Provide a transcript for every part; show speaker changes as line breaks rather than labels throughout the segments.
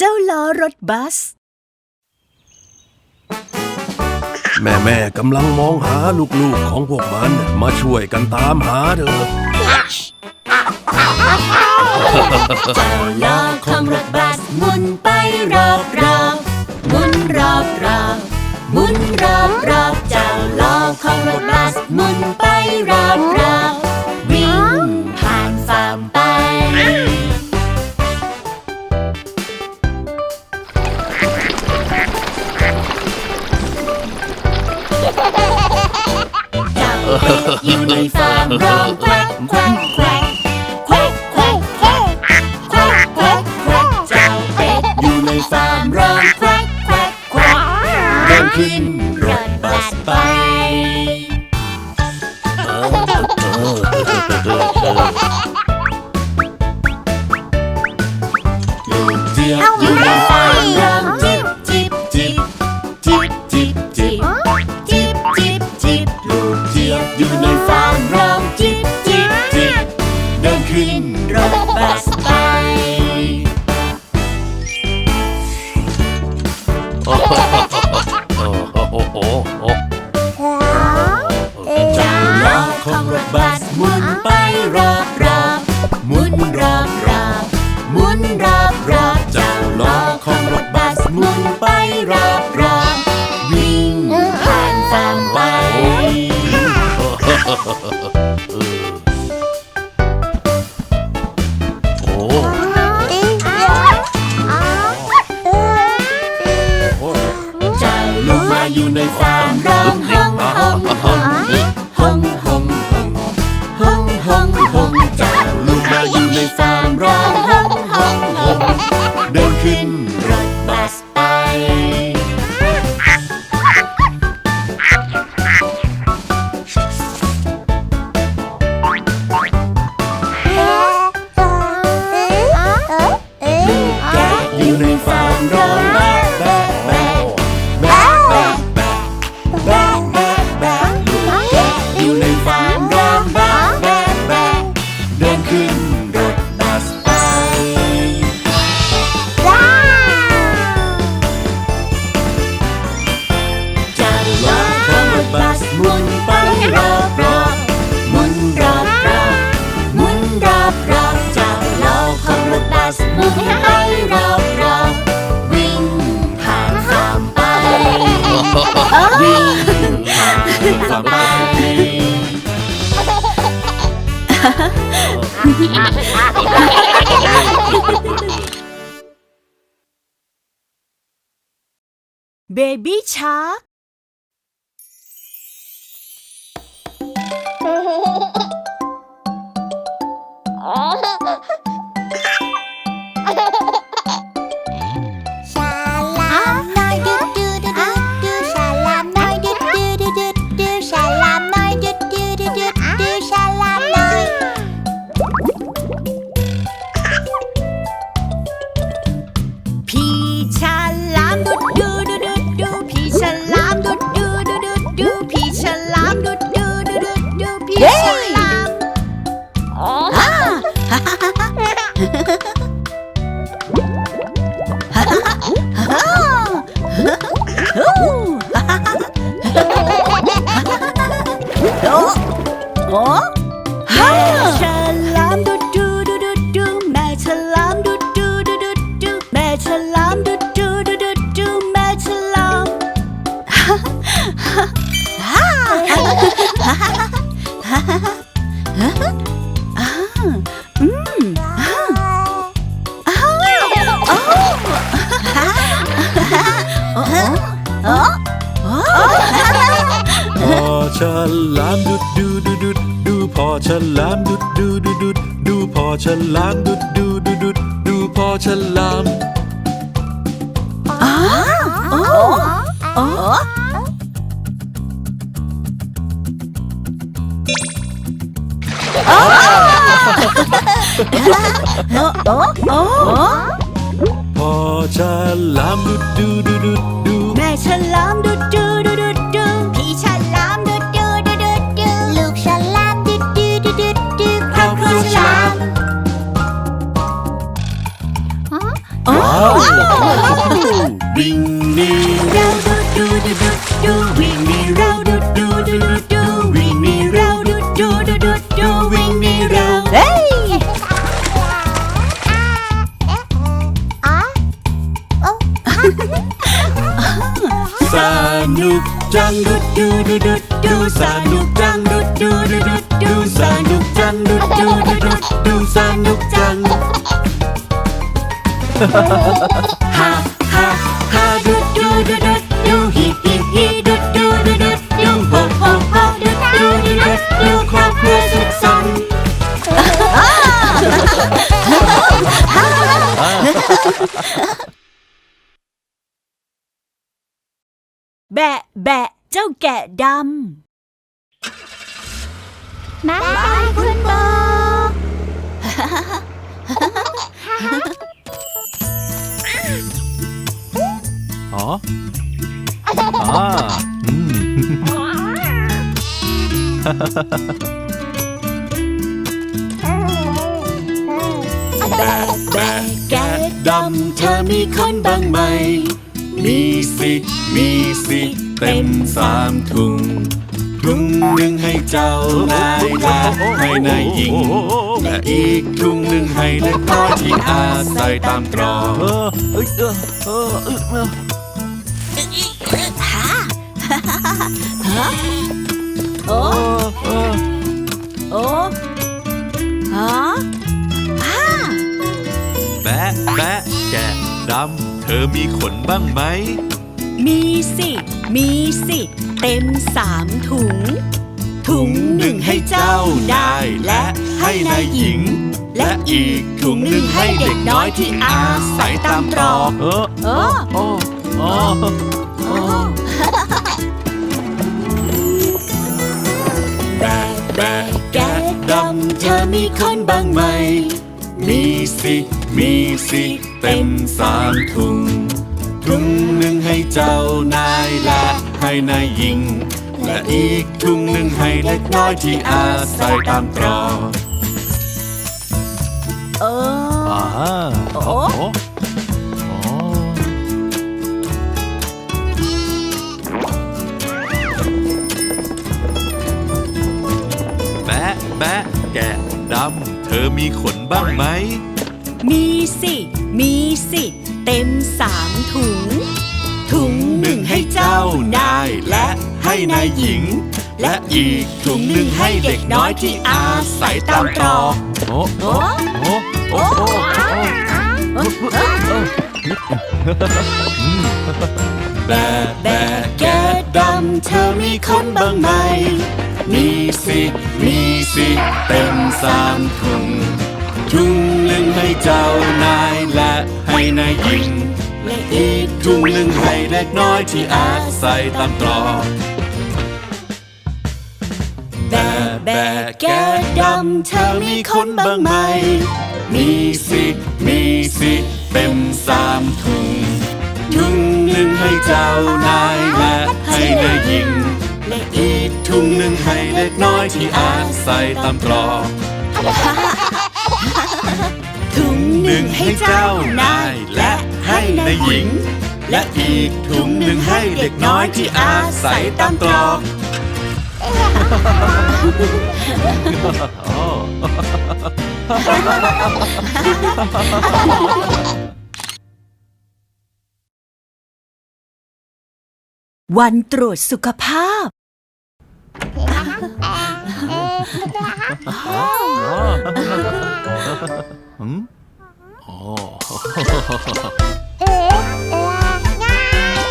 จ้าล้อรถบัส
แม่แม่กำลังมองหาลูกๆของพวกมัน มาช่วยกันตามหาเถอะ
เจ้าล้อของรถบัสหมุนไปรอบรอบหมุนรอบรอบหมุนรอบรอบเจ้าล้อของรถบัสหมุนไปรอบรอบ อป็นยูนิฟอร์มควกควกควกควกควกควกควกควกควกเจ้าเนฟาร์มร้องแควกแควกเดินขึ้นรถบัสไป อยู่ในฟาร์มร้องห้องห้อง 베비 차 ามดุด
ดูดูดุดดูพอฉลามอ้าโอ้
อ๋ออ้อพอฉลามดุดดูดูดุดดูแม่ฉลามดุดดูดู วิ่งหนีเรา
ดูดูดูดูวิ่งหนีเราดูดูดูดูดูวิ่งหนีเราดูดูดูดูดูวิ่งหนีเราเฮ้สนุกจังดูดูดูดูดู
สนุกจังดูดูดูดูดูส
นุกจังดูดูดูดูดูส
นุกจ
ฮ่าฮ่าฮ่าดูดูดูดูดูฮิฮิฮิดูดูดูดูดูโฮโฮโฮดูดูดูดูดูครอบครัวสุขสันต์
แบะแบะเจ้าแกะด
บายบายคุณโบ
อ๋ออ่าอืม
แบกแบกแกะดำเธอมีคนบ้างไหม มีสิ มีสิ เต็มสามถุง ถุงหนึ่งให้เจ้านายละให้นายหญิง และอีกถุงหนึ่งให้เด็กน้อยที่อาศัยตามตรอก
เออเออเออเออ
โอ้โอ้ฮะอ่า
แบะแบะแกะดำเธอมีขนบ้างไหม
มีสิ มีสิ เต็มสามถุง ถุงหนึ่งให้เจ้านายและให้นายหญิง และอีกถุงหนึ่งให้เด็กน้อยที่อาศัยตามตรอก
เออ
โอ้
โอ้โอ้
โอ้
แบกแบกแกะดำเธอมีคนบ้างไหม มีสิมีสิเต็มสามถุงถุงหนึ่งให้เจ้านายและ ให้นายหญิง และอีกถุงหนึ่งให้เล็กน้อยที่อาศัยตามตรอก
เออ
อ่า
โอ้
โอ้โอ้แบะแบะแกะดำเธอมีขนบ้างไหม
มีสิ มีสิ เต็มสามถุงถุ งหนึ่งให้เจ้านายและให้นายหญิง และอีกถุงหนึ่งให้เด็กน้อยที่อาศัยตามตรอก
โอ้
โอ้
โอ้โอ้โอ้โอ้
แบกแบกแกดำเธอมีคนบ้างไหม มีสิมีสิเต็มสามถุงถุงหนึ่งให้เจ้านายและให้นายหญิง และอีกถุงหนึ่งให้เด็กน้อยที่อาศัยตามตรอกแบกแบกแกดำเธอมีคนบ้างไหม มีสิ มีสิเต็มสามถุงถุงหนึ่งให้เจ้านายและให้นายหญิง และอีกถุงหนึ่งให้เล็กน้อยที่อาศัยตามตรอก
ถุงหนึ่งให้เจ้า
นาย
และ ให้
ให้
นานา
ยย
ห
ห
ญิ
ญิ
ง
งและอีกถุงหนึ่งให้เด็กน้อยที่อาศัยตามตรอก
วันตรวจสุขภาพ
หืมโอ้
เอ๊ะเอ๊ะง่าย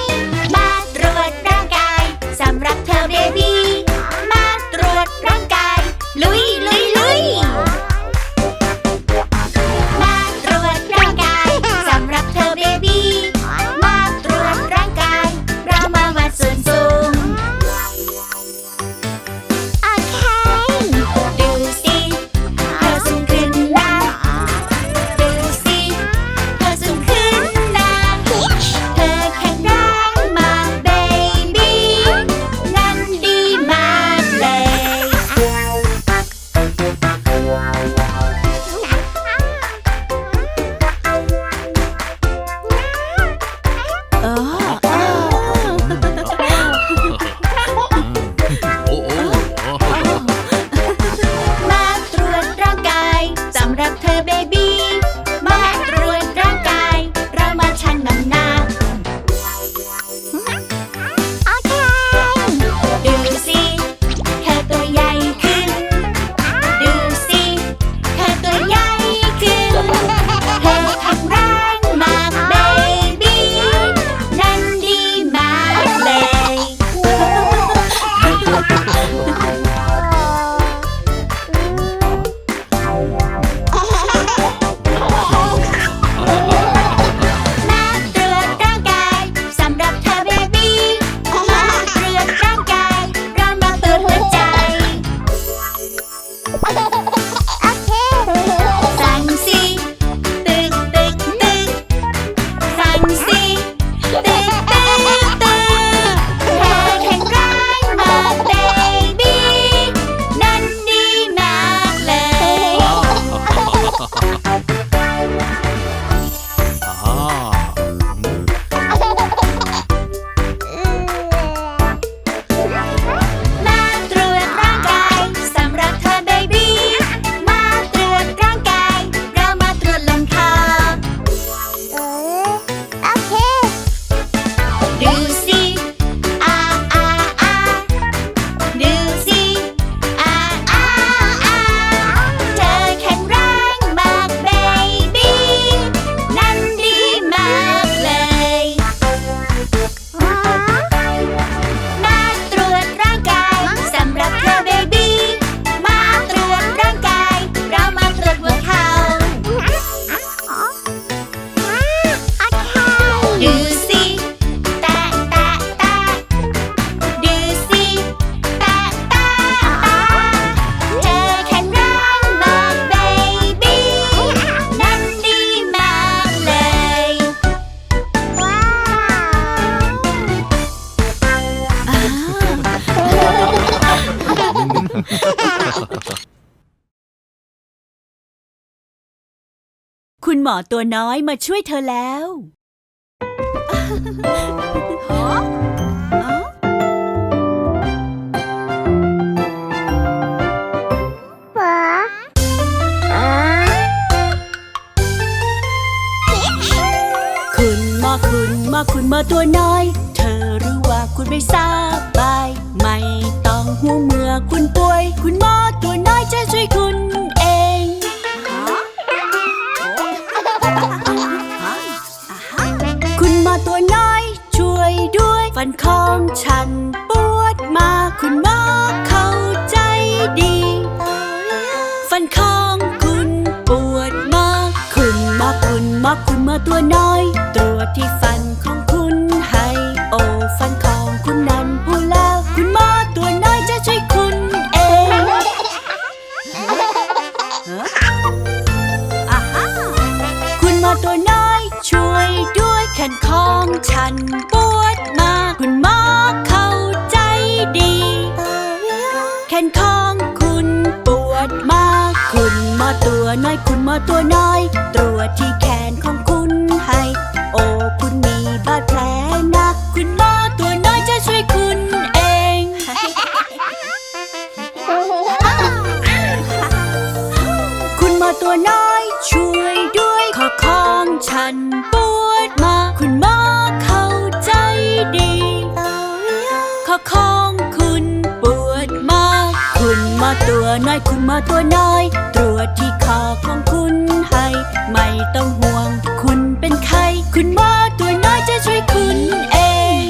มาตรวจร่างกายสำหรับเธอเบบี้ คุ
ณหมอตัวน้อยมาช่วยเธอแล้วฮะคุณหมอคุณหมอคุณหมอตัวน้อย เธอรู้ว่าคุณไม่สบาย ไม่ต้องห่วงเมื่อคุณป่วย คุณหมอตัวน้อยจะช่วยคุณ ด้วยฟันของฉันปวดมากคุณหมอเข้าใจดี ฟันของคุณปวดมากคุณหมอคุณหมอคุณหมอตัวน้อย ตรวจที่ฟันของ น้อยคุณหมอตัวน้อย ต้องห่วง คุณเป็นใคร คุณหมอตัวน้อยจะช่วยคุณเอง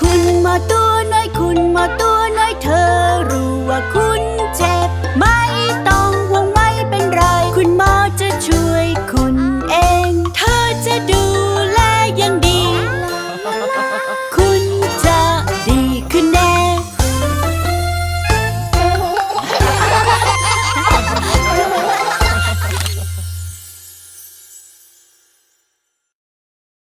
คุณหมอตัว como tú.